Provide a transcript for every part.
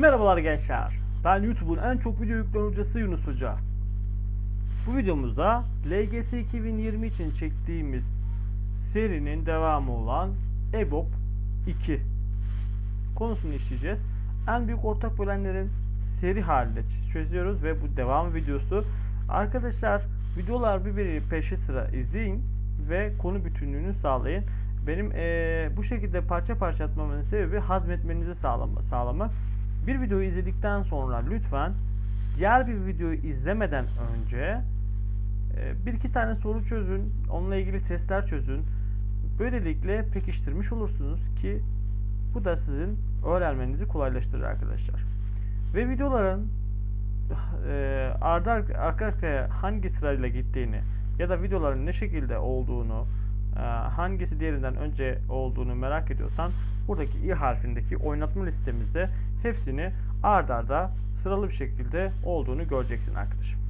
Merhabalar gençler. Ben YouTube'un en çok video yüklen hocası Yunus Hoca. Bu videomuzda LGS 2020 için çektiğimiz serinin devamı olan EBOB 2 konusunu işleyeceğiz. En büyük ortak bölenlerin seri halinde çözüyoruz ve bu devam videosu. Arkadaşlar videolar birbiri peşi sıra izleyin ve konu bütünlüğünü sağlayın. Benim eee, bu şekilde parça parça atmamın sebebi hazmetmenizi sağlama, sağlamak. Bir videoyu izledikten sonra lütfen diğer bir videoyu izlemeden önce e, bir iki tane soru çözün, onunla ilgili testler çözün. Böylelikle pekiştirmiş olursunuz ki bu da sizin öğrenmenizi kolaylaştırır arkadaşlar. Ve videoların e, ardı ar- arka arkaya hangi sırayla gittiğini ya da videoların ne şekilde olduğunu e, hangisi diğerinden önce olduğunu merak ediyorsan buradaki i harfindeki oynatma listemizde hepsini ard arda sıralı bir şekilde olduğunu göreceksin arkadaşım.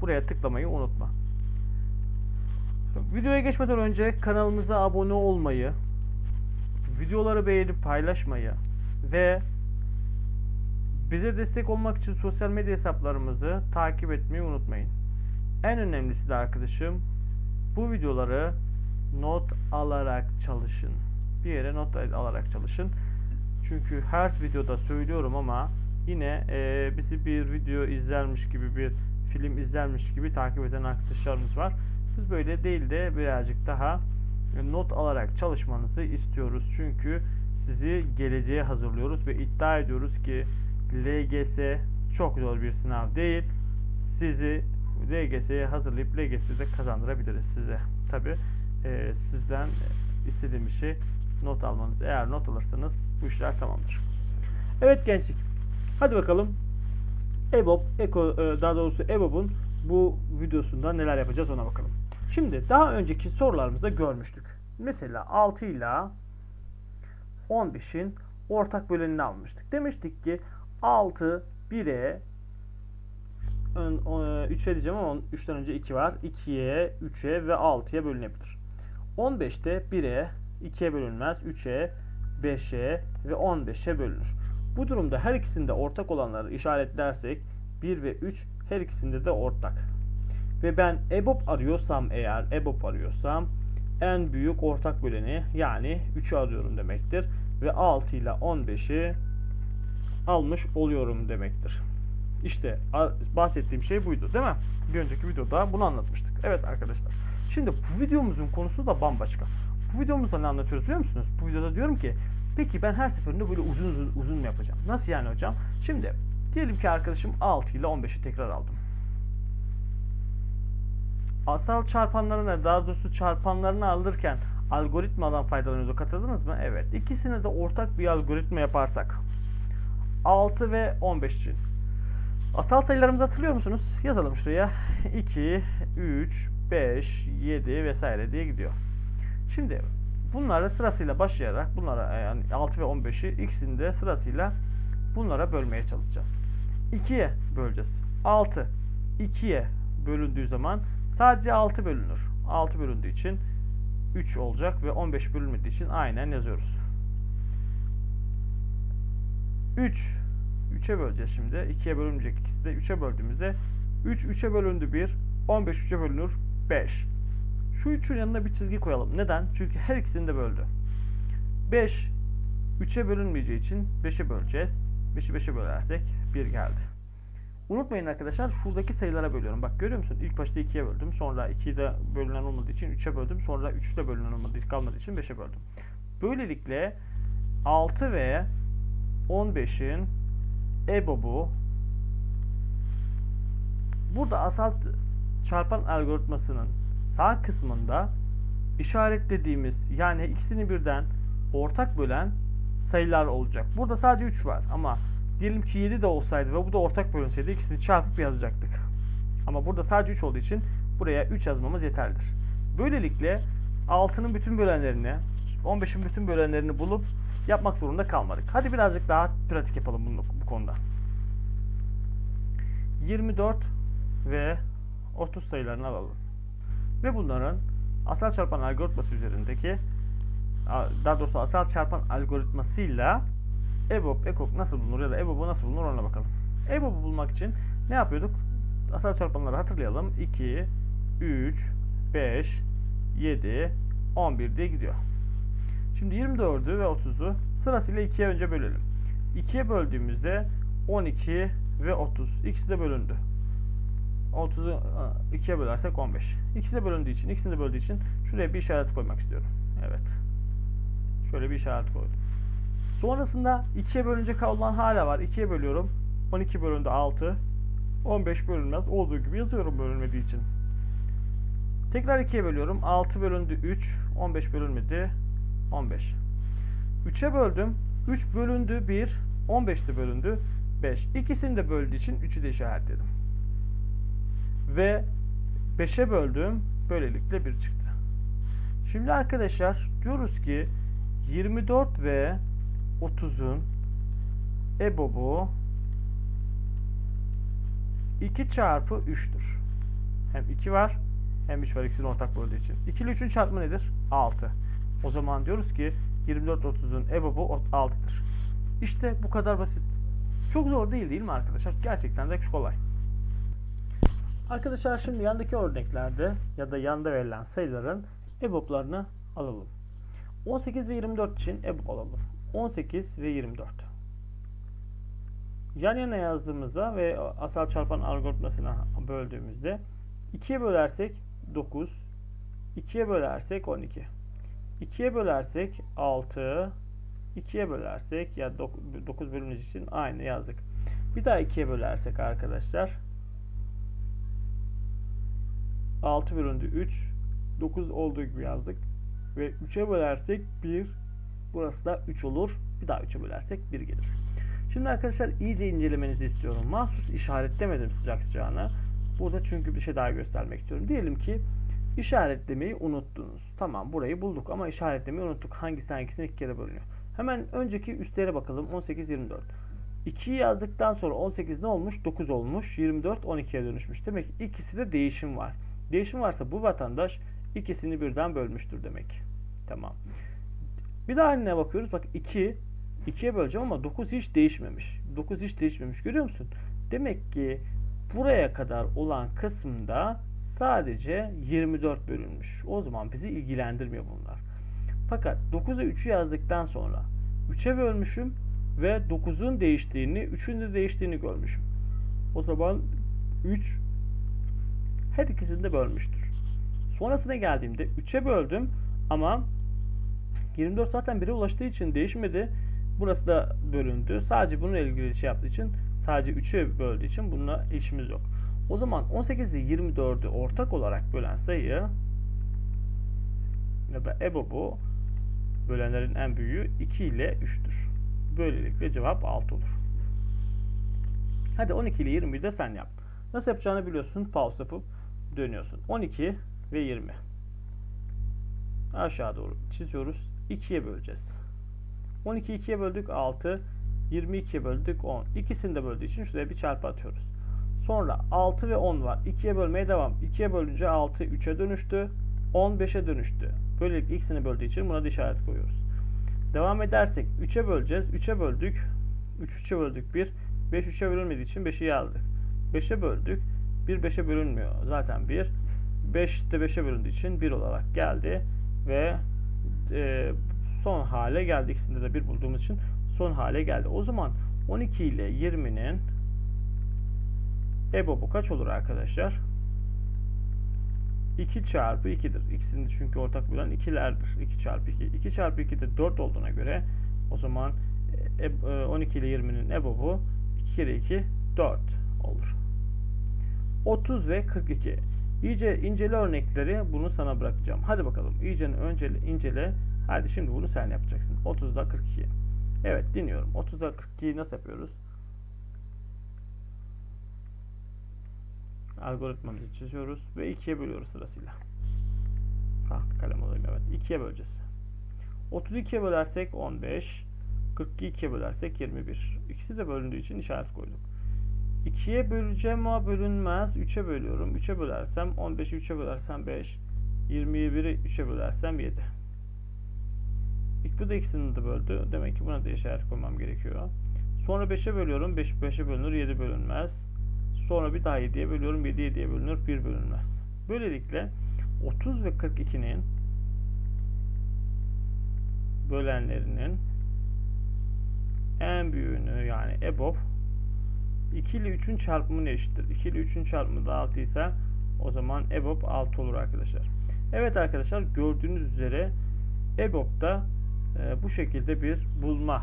Buraya tıklamayı unutma. Videoya geçmeden önce kanalımıza abone olmayı, videoları beğenip paylaşmayı ve bize destek olmak için sosyal medya hesaplarımızı takip etmeyi unutmayın. En önemlisi de arkadaşım bu videoları not alarak çalışın. Bir yere not al- alarak çalışın. Çünkü her videoda söylüyorum ama yine e, bizi bir video izlermiş gibi bir film izlermiş gibi takip eden arkadaşlarımız var. Biz böyle değil de birazcık daha e, not alarak çalışmanızı istiyoruz. Çünkü sizi geleceğe hazırlıyoruz ve iddia ediyoruz ki LGS çok zor bir sınav değil. Sizi LGS'ye hazırlayıp LGS'de kazandırabiliriz size. Tabi sizden istediğim şey not almanız. Eğer not alırsanız bu işler tamamdır. Evet gençlik. Hadi bakalım. EBOB, Eko, e, daha doğrusu EBOB'un bu videosunda neler yapacağız ona bakalım. Şimdi daha önceki sorularımızda görmüştük. Mesela 6 ile 15'in ortak bölenini almıştık. Demiştik ki 6 1'e 3'e diyeceğim ama 3'ten önce 2 var. 2'ye, 3'e ve 6'ya bölünebilir. 15'te 1'e, 2'ye bölünmez, 3'e, 5'e ve 15'e bölünür. Bu durumda her ikisinde ortak olanları işaretlersek 1 ve 3 her ikisinde de ortak. Ve ben EBOB arıyorsam eğer EBOB arıyorsam en büyük ortak böleni yani 3'ü arıyorum demektir. Ve 6 ile 15'i almış oluyorum demektir. İşte bahsettiğim şey buydu değil mi? Bir önceki videoda bunu anlatmıştık. Evet arkadaşlar. Şimdi bu videomuzun konusu da bambaşka. Bu videomuzda ne anlatıyoruz biliyor musunuz? Bu videoda diyorum ki peki ben her seferinde böyle uzun uzun, uzun mu yapacağım? Nasıl yani hocam? Şimdi diyelim ki arkadaşım 6 ile 15'i tekrar aldım. Asal çarpanlarına daha doğrusu çarpanlarını alırken algoritmadan faydalanıyorduk hatırladınız mı? Evet. İkisine de ortak bir algoritma yaparsak 6 ve 15 için Asal sayılarımızı hatırlıyor musunuz? Yazalım şuraya. 2, 3, 5, 7 vesaire diye gidiyor. Şimdi bunları sırasıyla başlayarak bunlara yani 6 ve 15'i ikisini de sırasıyla bunlara bölmeye çalışacağız. 2'ye böleceğiz. 6 2'ye bölündüğü zaman sadece 6 bölünür. 6 bölündüğü için 3 olacak ve 15 bölünmediği için aynen yazıyoruz. 3 3'e böleceğiz şimdi. 2'ye bölünmeyecek ikisi de. 3'e böldüğümüzde 3 3'e bölündü 1. 15 3'e bölünür 5. Şu 3'ün yanına bir çizgi koyalım. Neden? Çünkü her ikisini de böldü. 5 3'e bölünmeyeceği için 5'e böleceğiz. 5'i 5'e bölersek 1 geldi. Unutmayın arkadaşlar şuradaki sayılara bölüyorum. Bak görüyor musun? İlk başta 2'ye böldüm. Sonra 2'yi de bölünen olmadığı için 3'e böldüm. Sonra 3'ü de bölünen olmadığı kalmadığı için 5'e böldüm. Böylelikle 6 ve 15'in EBOB'u burada asal çarpan algoritmasının sağ kısmında işaretlediğimiz yani ikisini birden ortak bölen sayılar olacak. Burada sadece 3 var ama diyelim ki 7 de olsaydı ve bu da ortak bölünseydi ikisini çarpıp yazacaktık. Ama burada sadece 3 olduğu için buraya 3 yazmamız yeterlidir. Böylelikle 6'nın bütün bölenlerini 15'in bütün bölenlerini bulup yapmak zorunda kalmadık. Hadi birazcık daha pratik yapalım bunu, bu konuda. 24 ve 30 sayılarını alalım. Ve bunların asal çarpan algoritması üzerindeki daha doğrusu asal çarpan algoritmasıyla EBOB, EKOK nasıl bulunur ya da EBOB'u nasıl bulunur ona bakalım. EBOB'u bulmak için ne yapıyorduk? Asal çarpanları hatırlayalım. 2, 3, 5, 7, 11 diye gidiyor. Şimdi 24'ü ve 30'u sırasıyla 2'ye önce bölelim. 2'ye böldüğümüzde 12 ve 30. İkisi de bölündü. 30'u 2'ye bölersek 15. İkisi de bölündüğü için, ikisini böldüğü için şuraya bir işaret koymak istiyorum. Evet. Şöyle bir işaret koydum. Sonrasında 2'ye bölünce kalan hala var. 2'ye bölüyorum. 12 bölündü 6. 15 bölünmez. Olduğu gibi yazıyorum bölünmediği için. Tekrar 2'ye bölüyorum. 6 bölündü 3. 15 bölünmedi. 15. 3'e böldüm. 3 bölündü 1. 15 de bölündü 5. İkisini de böldüğü için 3'ü de işaretledim. Ve 5'e böldüm. Böylelikle 1 çıktı. Şimdi arkadaşlar diyoruz ki 24 ve 30'un EBOB'u 2 çarpı 3'tür. Hem 2 var hem 3 var ikisinin ortak böldüğü için. 2 ile 3'ün çarpımı nedir? 6. O zaman diyoruz ki 24 30'un EBOB'u 6'dır. İşte bu kadar basit. Çok zor değil değil mi arkadaşlar? Gerçekten de kolay. Arkadaşlar şimdi yandaki örneklerde ya da yanda verilen sayıların EBOB'larını alalım. 18 ve 24 için EBOB alalım. 18 ve 24. Yan yana yazdığımızda ve asal çarpan algoritmasına böldüğümüzde 2'ye bölersek 9, 2'ye bölersek 12. 2'ye bölersek 6, 2'ye bölersek ya 9 bölümümüz için aynı yazdık. Bir daha 2'ye bölersek arkadaşlar 6 bölündü 3, 9 olduğu gibi yazdık. Ve 3'e bölersek 1, burası da 3 olur. Bir daha 3'e bölersek 1 gelir. Şimdi arkadaşlar iyice incelemenizi istiyorum. Mahsus işaretlemedim sıcak sıcağına. Burada çünkü bir şey daha göstermek istiyorum. Diyelim ki işaretlemeyi unuttunuz. Tamam burayı bulduk ama işaretlemeyi unuttuk. Hangisi hangisine iki kere bölünüyor. Hemen önceki üstlere bakalım. 18, 24. 2'yi yazdıktan sonra 18 ne olmuş? 9 olmuş. 24 12'ye dönüşmüş. Demek ki ikisi de değişim var. Değişim varsa bu vatandaş ikisini birden bölmüştür demek. Tamam. Bir daha haline bakıyoruz. Bak 2 2'ye böleceğim ama 9 hiç değişmemiş. 9 hiç değişmemiş. Görüyor musun? Demek ki buraya kadar olan kısımda sadece 24 bölünmüş. O zaman bizi ilgilendirmiyor bunlar. Fakat 9'a 3'ü yazdıktan sonra 3'e bölmüşüm ve 9'un değiştiğini, 3'ün de değiştiğini görmüşüm. O zaman 3 her ikisini de bölmüştür. Sonrasına geldiğimde 3'e böldüm ama 24 zaten 1'e ulaştığı için değişmedi. Burası da bölündü. Sadece bununla ilgili şey yaptığı için sadece 3'e böldüğü için bununla işimiz yok. O zaman 18 ile 24'ü ortak olarak bölen sayı ya da EBOB'u bölenlerin en büyüğü 2 ile 3'tür. Böylelikle cevap 6 olur. Hadi 12 ile 21'i de sen yap. Nasıl yapacağını biliyorsun. Pause yapıp dönüyorsun. 12 ve 20. Aşağı doğru çiziyoruz. 2'ye böleceğiz. 12 2'ye böldük 6. 22'ye böldük 10. İkisini de böldüğü için şuraya bir çarpı atıyoruz. Sonra 6 ve 10 var. 2'ye bölmeye devam. 2'ye bölünce 6 3'e dönüştü. 10 5'e dönüştü. Böylelikle ikisini böldüğü için buna da işaret koyuyoruz. Devam edersek 3'e böleceğiz. 3'e böldük. 3 3'e böldük 1. 5 3'e bölünmediği için 5'i yazdık. 5'e böldük. 1 5'e bölünmüyor. Zaten 1. 5 de 5'e bölündüğü için 1 olarak geldi. Ve e, son hale geldi. İkisinde de 1 bulduğumuz için son hale geldi. O zaman 12 ile 20'nin EBOB'u kaç olur arkadaşlar? 2 çarpı 2'dir. İkisini çünkü ortak bulan ikilerdir. 2 çarpı 2. 2 çarpı 2 de 4 olduğuna göre o zaman 12 ile 20'nin EBOB'u 2 kere 2 4 olur. 30 ve 42. İyice incele örnekleri bunu sana bırakacağım. Hadi bakalım. İyice önce incele. Hadi şimdi bunu sen yapacaksın. 30'da 42. Evet dinliyorum. 30'da 42'yi nasıl yapıyoruz? Algoritmamızı çiziyoruz ve 2'ye bölüyoruz sırasıyla. Ha kalem alayım evet. 2'ye böleceğiz. 32'ye bölersek 15. 42 2'ye bölersek 21. İkisi de bölündüğü için işaret koyduk. 2'ye böleceğim ama bölünmez. 3'e bölüyorum. 3'e bölersem 15'i 3'e bölersem 5. 21'i 3'e bölersem 7. İlk bu da ikisini de böldü. Demek ki buna da işaret koymam gerekiyor. Sonra 5'e bölüyorum. 5 5'e bölünür, 7 bölünmez. Sonra bir daha 7'ye bölüyorum. 7 7'ye bölünür, 1 bölünmez. Böylelikle 30 ve 42'nin bölenlerinin en büyüğünü yani EBOB 2 ile 3'ün çarpımına eşittir. 2 ile 3'ün çarpımı da 6 ise o zaman EBOB 6 olur arkadaşlar. Evet arkadaşlar gördüğünüz üzere EBOB'da e, bu şekilde bir bulma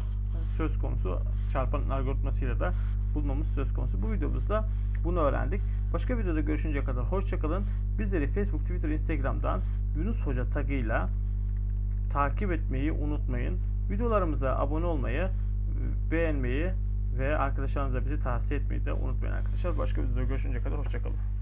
söz konusu çarpanın algoritmasıyla da bulmamız söz konusu. Bu videomuzda bunu öğrendik. Başka videoda görüşünceye kadar hoşçakalın. Bizleri Facebook, Twitter, Instagram'dan Yunus Hoca tagıyla takip etmeyi unutmayın. Videolarımıza abone olmayı, e, beğenmeyi ve arkadaşlarınıza bizi tavsiye etmeyi de unutmayın arkadaşlar. Başka videoda görüşünceye kadar hoşçakalın.